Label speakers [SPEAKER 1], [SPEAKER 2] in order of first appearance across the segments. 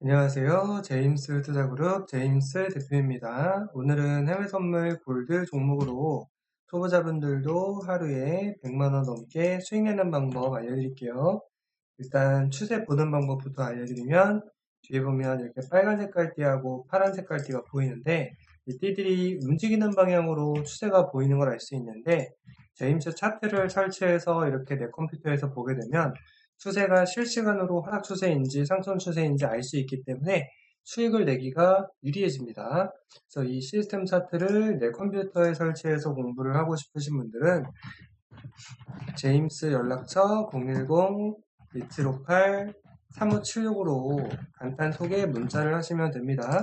[SPEAKER 1] 안녕하세요. 제임스 투자그룹 제임스 대표입니다. 오늘은 해외 선물 골드 종목으로 초보자분들도 하루에 100만원 넘게 수익 내는 방법 알려드릴게요. 일단 추세 보는 방법부터 알려드리면 뒤에 보면 이렇게 빨간 색 깔 띠하고 파란 색 깔 띠가 보이는데 이 띠들이 움직이는 방향으로 추세가 보이는 걸 알 수 있는데 제임스 차트를 설치해서 이렇게 내 컴퓨터에서 보게 되면 추세가 실시간으로 하락 추세인지 상승 추세인지 알 수 있기 때문에 수익을 내기가 유리해집니다. 그래서 이 시스템 차트를 내 컴퓨터에 설치해서 공부를 하고 싶으신 분들은 제임스 연락처 010-2758-3576으로 간단 소개 문자를 하시면 됩니다.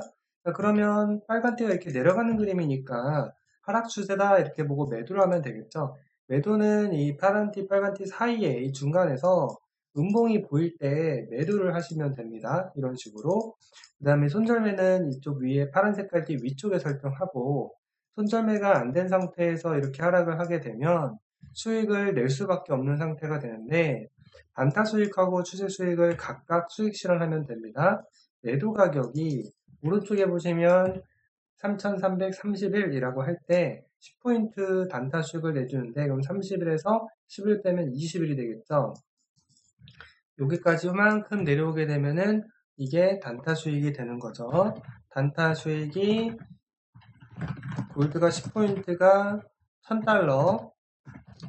[SPEAKER 1] 그러면 빨간띠가 이렇게 내려가는 그림이니까 하락 추세다 이렇게 보고 매도를 하면 되겠죠. 매도는 이 파란띠, 빨간띠 사이에 이 중간에서 음봉이 보일 때 매도를 하시면 됩니다. 이런 식으로. 그 다음에 손절매는 이쪽 위에 파란 색깔 띠 위쪽에 설정하고 손절매가 안 된 상태에서 이렇게 하락을 하게 되면 수익을 낼 수밖에 없는 상태가 되는데 단타 수익하고 추세 수익을 각각 수익 실현하면 됩니다. 매도 가격이 오른쪽에 보시면 3331이라고 할 때 10포인트 단타 수익을 내주는데 그럼 30일에서 10일 빼면 20일이 되겠죠. 여기까지만큼 내려오게 되면은 이게 단타 수익이 되는 거죠. 단타 수익이 골드가 10포인트가 1000달러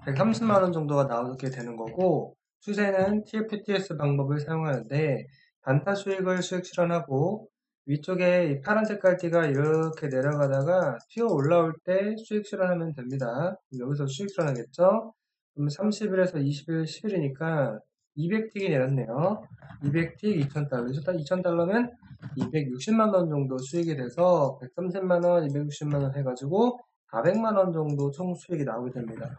[SPEAKER 1] 130만원 정도가 나오게 되는 거고 추세는 TFTS 방법을 사용하는데 단타 수익을 수익 실현하고 위쪽에 파란 색깔 띠가 이렇게 내려가다가 튀어 올라올 때 수익 실현하면 됩니다. 여기서 수익 실현하겠죠? 그럼 30일에서 20일, 10일이니까 200틱이 내렸네요. 200틱 2,000달러. 2,000달러면 260만원 정도 수익이 돼서 130만원, 260만원 해가지고 400만원 정도 총 수익이 나오게 됩니다.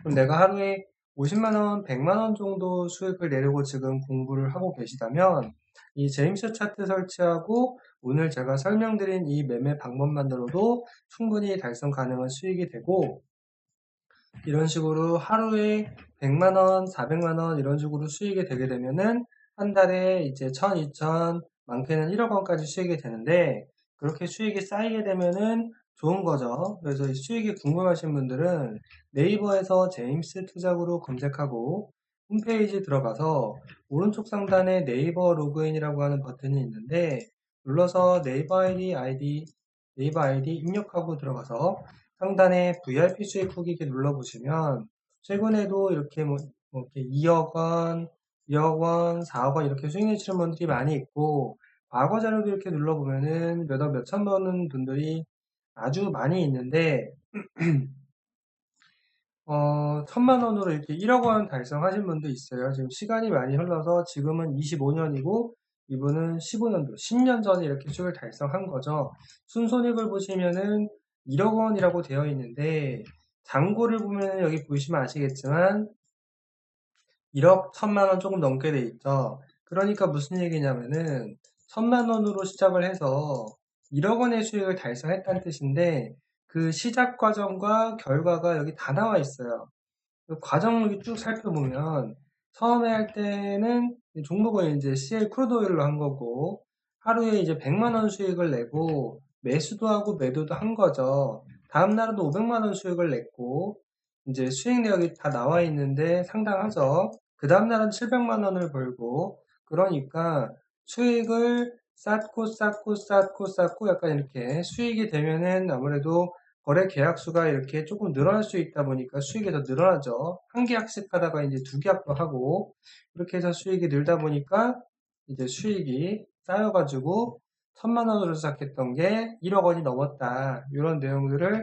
[SPEAKER 1] 그럼 내가 하루에 50만원, 100만원 정도 수익을 내려고 지금 공부를 하고 계시다면 이 제임스 차트 설치하고 오늘 제가 설명드린 이 매매 방법만으로도 충분히 달성 가능한 수익이 되고 이런 식으로 하루에 100만원, 400만원 이런 식으로 수익이 되게 되면은 한 달에 이제 1000, 2000, 많게는 1억 원까지 수익이 되는데 그렇게 수익이 쌓이게 되면은 좋은 거죠. 그래서 이 수익이 궁금하신 분들은 네이버에서 제임스 투자구로 검색하고 홈페이지 들어가서 오른쪽 상단에 네이버 로그인이라고 하는 버튼이 있는데 눌러서 네이버 아이디, 아이디, 네이버 아이디 입력하고 들어가서 상단에 VIP 수익 후기기 눌러보시면 최근에도 이렇게 뭐, 뭐 이렇게 2억 원, 2억 원, 4억 원 이렇게 수익 내시는 분들이 많이 있고 과거 자료도 이렇게 눌러보면은 몇억 몇천만 원 분들이 아주 많이 있는데 어, 천만 원으로 이렇게 1억 원 달성하신 분도 있어요. 지금 시간이 많이 흘러서 지금은 25년이고 이분은 15년도, 10년 전에 이렇게 수익을 달성한 거죠. 순손익을 보시면은 1억 원이라고 되어 있는데 잔고를 보면 여기 보시면 아시겠지만 1억 1000만 원 조금 넘게 돼 있죠. 그러니까 무슨 얘기냐면은 1000만 원으로 시작을 해서 1억 원의 수익을 달성했다는 뜻인데 그 시작 과정과 결과가 여기 다 나와 있어요. 그 과정을 쭉 살펴보면 처음에 할 때는 종목을 이제 CL 크루도일로 한 거고 하루에 이제 100만 원 수익을 내고 매수도 하고 매도도 한 거죠. 다음 날은 500만 원 수익을 냈고 이제 수익 내역이 다 나와 있는데 상당하죠. 그 다음 날은 700만 원을 벌고 그러니까 수익을 쌓고 쌓고 쌓고 쌓고 약간 이렇게 수익이 되면은 아무래도 거래 계약 수가 이렇게 조금 늘어날 수 있다 보니까 수익이 더 늘어나죠. 한 계약씩 하다가 이제 두 계약도 하고 이렇게 해서 수익이 늘다 보니까 이제 수익이 쌓여가지고 천만 원으로 시작했던 게 1억 원이 넘었다. 이런 내용들을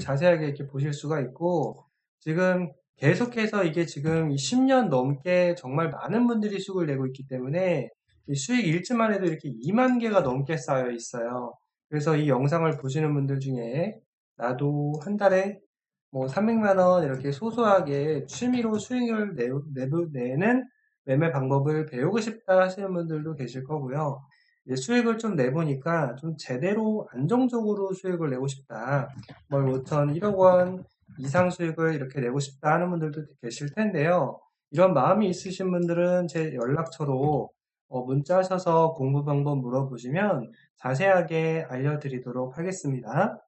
[SPEAKER 1] 자세하게 이렇게 보실 수가 있고 지금 계속해서 이게 지금 10년 넘게 정말 많은 분들이 수익을 내고 있기 때문에 수익 일지만 해도 이렇게 2만 개가 넘게 쌓여 있어요. 그래서 이 영상을 보시는 분들 중에 나도 한 달에 뭐 300만 원 이렇게 소소하게 취미로 수익을 내, 내는 매매 방법을 배우고 싶다 하시는 분들도 계실 거고요. 수익을 좀 내보니까 좀 제대로 안정적으로 수익을 내고 싶다. 월 5천, 1억 원 이상 수익을 이렇게 내고 싶다 하는 분들도 계실 텐데요. 이런 마음이 있으신 분들은 제 연락처로 어, 문자 하셔서 공부 방법 물어보시면 자세하게 알려드리도록 하겠습니다.